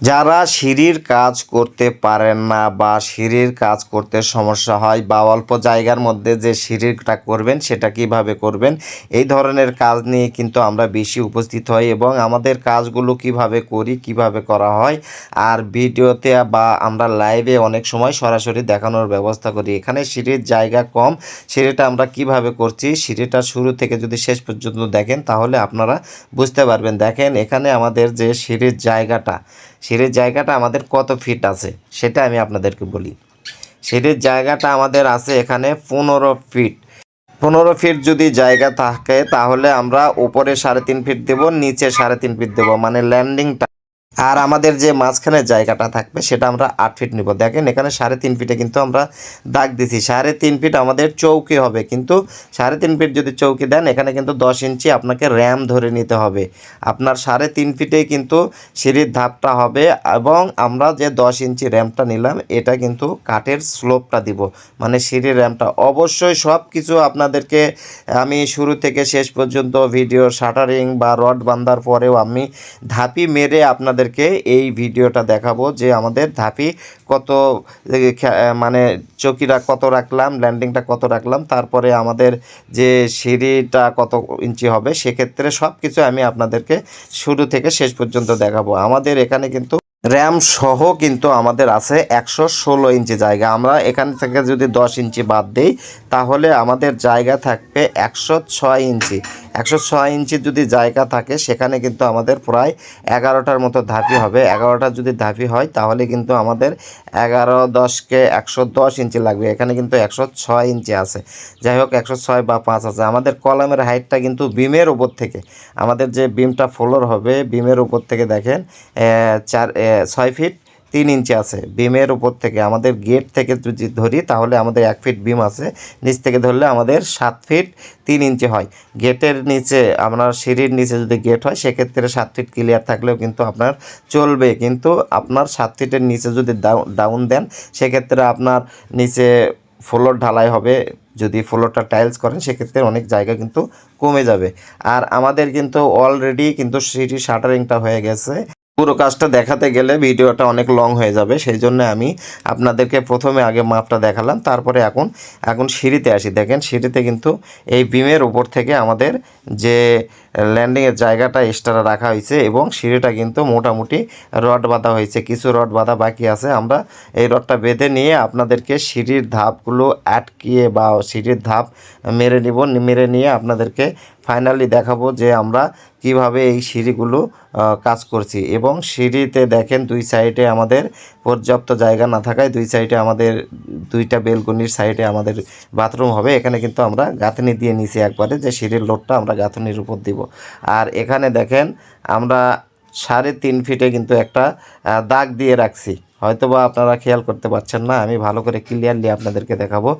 যারা সিঁড়ির কাজ করতে পারেন না বা সিঁড়ির কাজ করতে সমস্যা হয় বা অল্প জায়গার মধ্যে যে সিঁড়িটা করবেন সেটা কীভাবে করবেন, এই ধরনের কাজ নিয়ে কিন্তু আমরা বেশি উপস্থিত হই এবং আমাদের কাজগুলো কীভাবে করি, কীভাবে করা হয় আর ভিডিওতে বা আমরা লাইভে অনেক সময় সরাসরি দেখানোর ব্যবস্থা করি। এখানে সিঁড়ির জায়গা কম, সিঁড়িটা আমরা কীভাবে করছি, সিঁড়িটা শুরু থেকে যদি শেষ পর্যন্ত দেখেন তাহলে আপনারা বুঝতে পারবেন। দেখেন এখানে আমাদের যে সিঁড়ির জায়গাটা সিঁড়ির জায়গাটা আমাদের কত ফিট আছে, সেটা আমি আপনাদেরকে বলি। সিঁড়ির জায়গাটা আমাদের আছে এখানে পনেরো ফিট পনেরো ফিট যদি জায়গা থাকে, তাহলে আমরা উপরে সাড়ে তিন ফিট দেবো, নিচে সাড়ে তিন ফিট দেবো মানে ল্যান্ডিংটা আর আমাদের যে মাঝখানে জায়গাটা থাকবে, সেটা আমরা আট ফিট নিব। দেখেন, এখানে সাড়ে তিন ফিটে কিন্তু আমরা দাগ দিছি। সাড়ে তিন ফিট আমাদের চৌকি হবে, কিন্তু সাড়ে তিন ফিট যদি চৌকি দেন, এখানে কিন্তু দশ ইঞ্চি আপনাকে র্যাম ধরে নিতে হবে। আপনার সাড়ে তিন ফিটেই কিন্তু সিঁড়ির ধাপটা হবে এবং আমরা যে দশ ইঞ্চি র্যামটা নিলাম, এটা কিন্তু কাঠের স্লোপটা দিব। মানে সিঁড়ির র্যামটা অবশ্যই সব কিছু আপনাদেরকে আমি শুরু থেকে শেষ পর্যন্ত ভিডিও শাটারিং বা রড বান্ধার পরেও আমি ধাপি মেরে আপনাদেরকে এই ভিডিওটা দেখাবো যে আমাদের ধাপি কত মানে চকিটা কত রাখলাম ল্যান্ডিংটা কত রাখলাম, তারপরে আমাদের যে সিঁড়িটা কত ইঞ্চি হবে, সেক্ষেত্রে সব কিছু আমি আপনাদেরকে শুরু থেকে শেষ পর্যন্ত দেখাবো। আমাদের এখানে কিন্তু র্যাম সহ কিন্তু আমাদের আছে একশো ষোলো ইঞ্চি জায়গা। আমরা এখান থেকে যদি দশ ইঞ্চি বাদ দিই, তাহলে আমাদের জায়গা থাকবে একশো ছয় ইঞ্চি। একশো ছয় ইঞ্চি যদি জায়গা থাকে, সেখানে কিন্তু আমাদের প্রায় এগারোটার মতো ধাপি হবে। এগারোটা যদি ধাপি হয়, তাহলে কিন্তু আমাদের এগারো দশকে একশো দশ ইঞ্চি লাগবে। এখানে কিন্তু একশো ছয় ইঞ্চি আছে। যাই হোক, একশো ছয় বা পাঁচ আছে। আমাদের কলামের হাইটটা কিন্তু বিমের উপর থেকে। আমাদের যে বিমটা ফ্লোর হবে, বিমের উপর থেকে দেখেন চার ছয় ফিট। তিন ইঞ্চি আছে। বিমের উপর থেকে, আমাদের গেট থেকে যদি ধরি, তাহলে আমাদের এক ফিট বিম আছে। নিচ থেকে ধরলে আমাদের সাত ফিট তিন ইঞ্চি হয়। গেটের নিচে, আপনার সিঁড়ির নিচে যদি গেট হয়, সেক্ষেত্রে সাত ফিট ক্লিয়ার থাকলেও কিন্তু আপনার চলবে। কিন্তু আপনার সাত ফিটের নিচে যদি ডাউন দেন, সেক্ষেত্রে আপনার নিচে ফ্লোর ঢালাই হবে। যদি ফ্লোরটা টাইলস করেন, সেক্ষেত্রে অনেক জায়গা কিন্তু কমে যাবে। আর আমাদের কিন্তু অলরেডি কিন্তু সিটি শাটারিংটা হয়ে গেছে। পুরো কাজটা দেখাতে গেলে ভিডিওটা অনেক লং হয়ে যাবে সেই জন্য আমি আপনাদেরকে প্রথমে আগে মাপটা দেখালাম, তারপরে এখন এখন সিঁড়িতে আসি। দেখেন, সিঁড়িতে কিন্তু এই বিমের উপর থেকে আমাদের যে ল্যান্ডিংয়ের জায়গাটা এক্সট্রা রাখা হয়েছে এবং সিঁড়িটা কিন্তু মোটামুটি রড বাঁধা হয়েছে। কিছু রড বাঁধা বাকি আছে। আমরা এই রডটা বেঁধে নিয়ে আপনাদেরকে সিঁড়ির ধাপগুলো আটকিয়ে বা সিঁড়ির ধাপ মেরে নিব, মেরে নিয়ে আপনাদেরকে ফাইনালি দেখাবো যে আমরা কীভাবে এই সিঁড়িগুলো কাজ করছি। এবং সিঁড়িতে দেখেন দুই সাইডে আমাদের পর্যাপ্ত জায়গা না থাকায় দুই সাইডে আমাদের দুইটা বেলকনির সাইডে আমাদের বাথরুম হবে। এখানে কিন্তু আমরা গাঁথনি দিয়ে নিছি একবারে যে সিঁড়ির লোডটা আমরা গাঁথনির উপর দিব। আর এখানে দেখেন আমরা সাড়ে তিন ফিটে কিন্তু একটা দাগ দিয়ে রাখছি। হয়তো বা আপনারা খেয়াল করতে পারছেন না, আমি ভালো করে ক্লিয়ারলি আপনাদেরকে দেখাবো।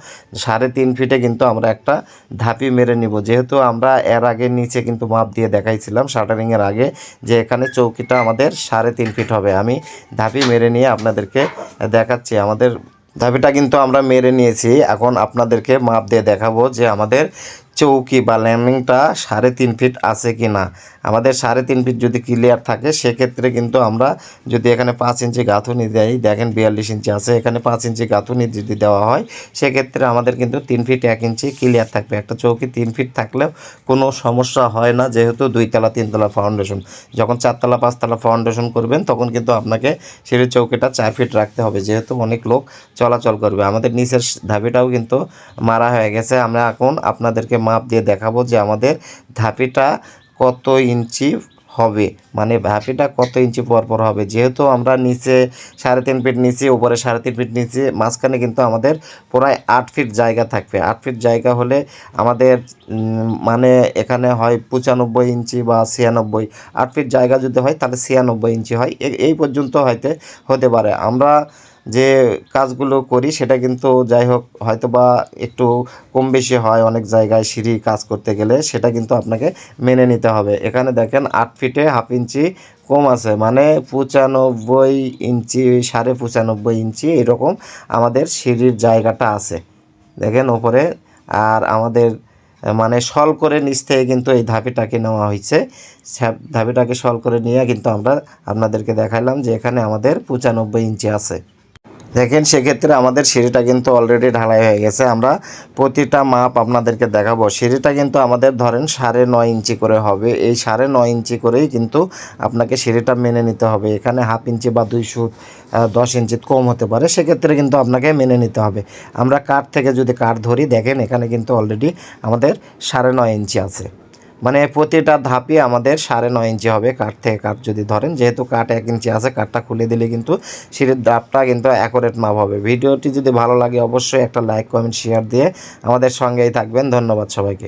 সাড়ে তিন ফিটে কিন্তু আমরা একটা ধাপি মেরে নিব। যেহেতু আমরা এর আগে নিচে কিন্তু মাপ দিয়ে দেখাইছিলাম শাটারিংয়ের আগে, যে এখানে চৌকিটা আমাদের সাড়ে তিন ফিট হবে। আমি ধাপি মেরে নিয়ে আপনাদেরকে দেখাচ্ছি। আমাদের ধাপিটা কিন্তু আমরা মেরে নিয়েছি। এখন আপনাদেরকে মাপ দিয়ে দেখাবো যে আমাদের চৌকি বা ল্যান্ডিংটা সাড়ে তিন ফিট আছে কি না? আমাদের সাড়ে তিন ফিট যদি ক্লিয়ার থাকে, সেক্ষেত্রে কিন্তু আমরা যদি এখানে পাঁচ ইঞ্চি গাঁথুনি দেই, দেখেন বিয়াল্লিশ ইঞ্চি আছে, এখানে পাঁচ ইঞ্চি গাঁথুনি যদি দেওয়া হয়, সেক্ষেত্রে আমাদের কিন্তু তিন ফিট এক ইঞ্চি ক্লিয়ার থাকবে। একটা চৌকি তিন ফিট থাকলেও কোনো সমস্যা হয় না, যেহেতু দুইতলা, তিনতলা ফাউন্ডেশন যখন চারতলা, পাঁচতলা ফাউন্ডেশন করবেন, তখন কিন্তু আপনাকে সিঁড়ির চৌকিটা চার ফিট রাখতে হবে, যেহেতু অনেক লোক চলাচল করবে। আমাদের নিচের ধাবিটাও কিন্তু মারা হয়ে গেছে। আমরা এখন আপনাদেরকে মাপ দিয়ে দেখাবো যে আমাদের ধাপিটা কত ইঞ্চি হবে। মানে ধাপিটা কত ইঞ্চি পর পর হবে। যেহেতু আমরা নিচে সাড়ে তিন ফিট নিচে, উপরে সাড়ে তিন ফিট নিচে, মাঝখানে কিন্তু আমাদের প্রায় আট ফিট জায়গা থাকবে। আট ফিট জায়গা হলে আমাদের মানে এখানে হয় পঁচানব্বই ইঞ্চি বা ছিয়ানব্বই। আট ফিট জায়গা যদি হয়, তাহলে ছিয়ানব্বই ইঞ্চি হয়। এই পর্যন্ত হয়তো হতে পারে। আমরা যে কাজগুলো করি সেটা কিন্তু যাই হোক হয়তো বা একটু কম বেশি হয় অনেক জায়গায় সিঁড়ি কাজ করতে গেলে, সেটা কিন্তু আপনাকে মেনে নিতে হবে। এখানে দেখেন আট ফিটে হাফ ইঞ্চি কম আছে মানে পঁচানব্বই ইঞ্চি, সাড়ে পঁচানব্বই ইঞ্চি এরকম আমাদের সিঁড়ির জায়গাটা আছে। দেখেন ওপরে, আর আমাদের মানে সল করে নিচ থেকে কিন্তু এই ধাপিটাকে নেওয়া হয়েছে। ধাপিটাকে সল করে নিয়ে কিন্তু আমরা আপনাদেরকে দেখাইলাম যে এখানে আমাদের পঁচানব্বই ইঞ্চি আছে। দেখেন, সেক্ষেত্রে আমাদের সিঁড়িটা কিন্তু অলরেডি ঢালাই হয়ে গেছে। আমরা প্রতিটা মাপ আপনাদেরকে দেখাবো। সিঁড়িটা কিন্তু আমাদের ধরেন সাড়ে নয় ইঞ্চি করে হবে। এই সাড়ে নয় ইঞ্চি করেই কিন্তু আপনাকে সিঁড়িটা মেনে নিতে হবে। এখানে হাফ ইঞ্চি বা দুইশো দশ ইঞ্চি কম হতে পারে। সেক্ষেত্রে কিন্তু আপনাকে মেনে নিতে হবে। আমরা কাঠ থেকে যদি কাঠ ধরি, দেখেন এখানে কিন্তু অলরেডি আমাদের সাড়ে নয় ইঞ্চি আছে। মানে প্রতিটা ধাপই আমাদের সাড়ে নয় ইঞ্চি হবে কাঠ থেকে কাঠ যদি ধরেন, যেহেতু কাঠ এক ইঞ্চি আছে, কাঠটা খুলে দিলে কিন্তু সিঁড়ির ধাপটা কিন্তু অ্যাকোরেট মাপ হবে। ভিডিওটি যদি ভালো লাগে, অবশ্যই একটা লাইক কমেন্ট শেয়ার দিয়ে আমাদের সঙ্গেই থাকবেন। ধন্যবাদ সবাইকে।